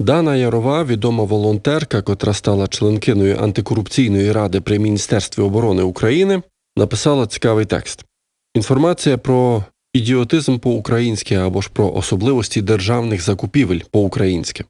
Дана Ярова, відома волонтерка, котра стала членкиною антикорупційної ради при Міністерстві оборони України, написала цікавий текст. Інформація про ідіотизм по-українськи або ж про особливості державних закупівель по-українськи.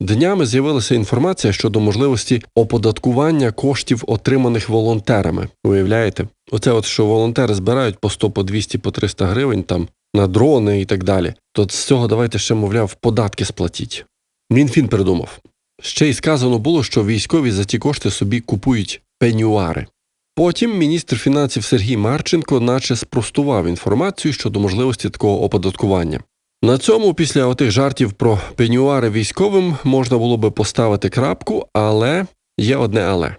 Днями з'явилася інформація щодо можливості оподаткування коштів, отриманих волонтерами. Уявляєте? Оце от що волонтери збирають по 100, по 200, по 300 гривень там на дрони і так далі. То з цього давайте ще, мовляв, податки сплатіть. Мінфін придумав. Ще й сказано було, що військові за ті кошти собі купують пенюари. Потім міністр фінансів Сергій Марченко наче спростував інформацію щодо можливості такого оподаткування. На цьому, після отих жартів про пенюари військовим, можна було би поставити крапку, але є одне але.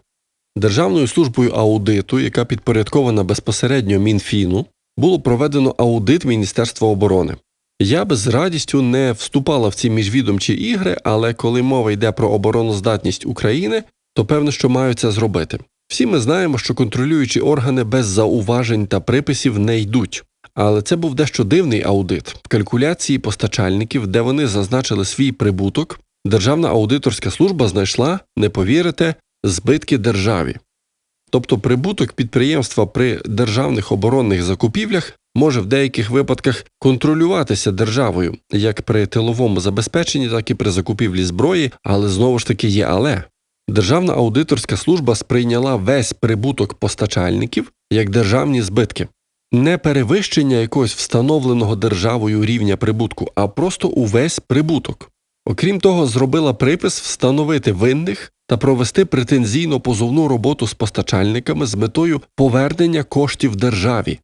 Державною службою аудиту, яка підпорядкована безпосередньо Мінфіну, було проведено аудит Міністерства оборони. Я би з радістю не вступала в ці міжвідомчі ігри, але коли мова йде про обороноздатність України, то певно, що маю це зробити. Всі ми знаємо, що контролюючі органи без зауважень та приписів не йдуть. Але це був дещо дивний аудит. В калькуляції постачальників, де вони зазначили свій прибуток, Державна аудиторська служба знайшла, не повірите, збитки державі. Тобто прибуток підприємства при державних оборонних закупівлях може в деяких випадках контролюватися державою, як при тиловому забезпеченні, так і при закупівлі зброї, але знову ж таки є але. Державна аудиторська служба сприйняла весь прибуток постачальників як державні збитки. Не перевищення якогось встановленого державою рівня прибутку, а просто увесь прибуток. Окрім того, зробила припис встановити винних та провести претензійно позовну роботу з постачальниками з метою повернення коштів державі.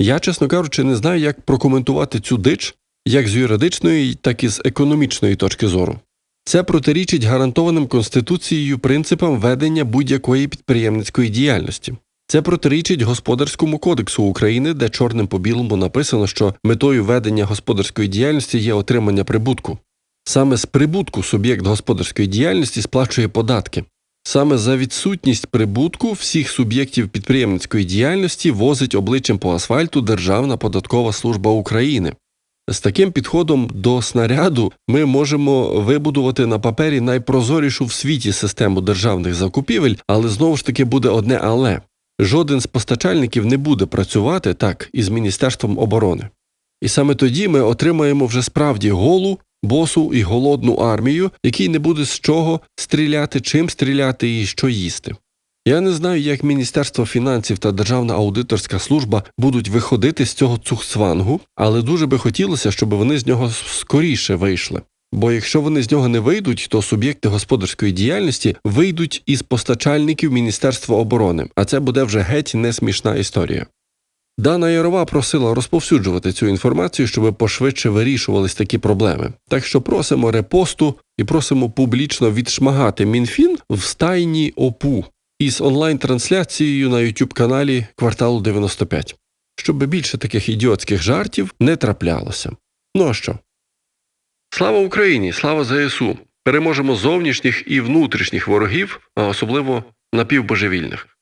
Я, чесно кажучи, не знаю, як прокоментувати цю дич як з юридичної, так і з економічної точки зору. Це протирічить гарантованим Конституцією принципам ведення будь-якої підприємницької діяльності. Це протирічить Господарському кодексу України, де чорним по білому написано, що метою ведення господарської діяльності є отримання прибутку. Саме з прибутку суб'єкт господарської діяльності сплачує податки. Саме за відсутність прибутку всіх суб'єктів підприємницької діяльності возить обличчям по асфальту Державна податкова служба України. З таким підходом до снаряду ми можемо вибудувати на папері найпрозорішу в світі систему державних закупівель, але знову ж таки буде одне але жоден з постачальників не буде працювати так із Міністерством оборони. І саме тоді ми отримаємо вже справді голу, босу і голодну армію, якій не буде з чого стріляти, чим стріляти і що їсти. Я не знаю, як Міністерство фінансів та Державна аудиторська служба будуть виходити з цього цухцвангу, але дуже би хотілося, щоб вони з нього скоріше вийшли. Бо якщо вони з нього не вийдуть, то суб'єкти господарської діяльності вийдуть із постачальників Міністерства оборони, а це буде вже геть не смішна історія. Дана Ярова просила розповсюджувати цю інформацію, щоб пошвидше вирішувались такі проблеми. Так що просимо репосту і просимо публічно відшмагати Мінфін в стайні ОПУ із онлайн-трансляцією на youtube каналі Кварталу 95, щоб більше таких ідіотських жартів не траплялося. Ну а що? Слава Україні! Слава ЗСУ! Переможемо зовнішніх і внутрішніх ворогів, а особливо напівбожевільних.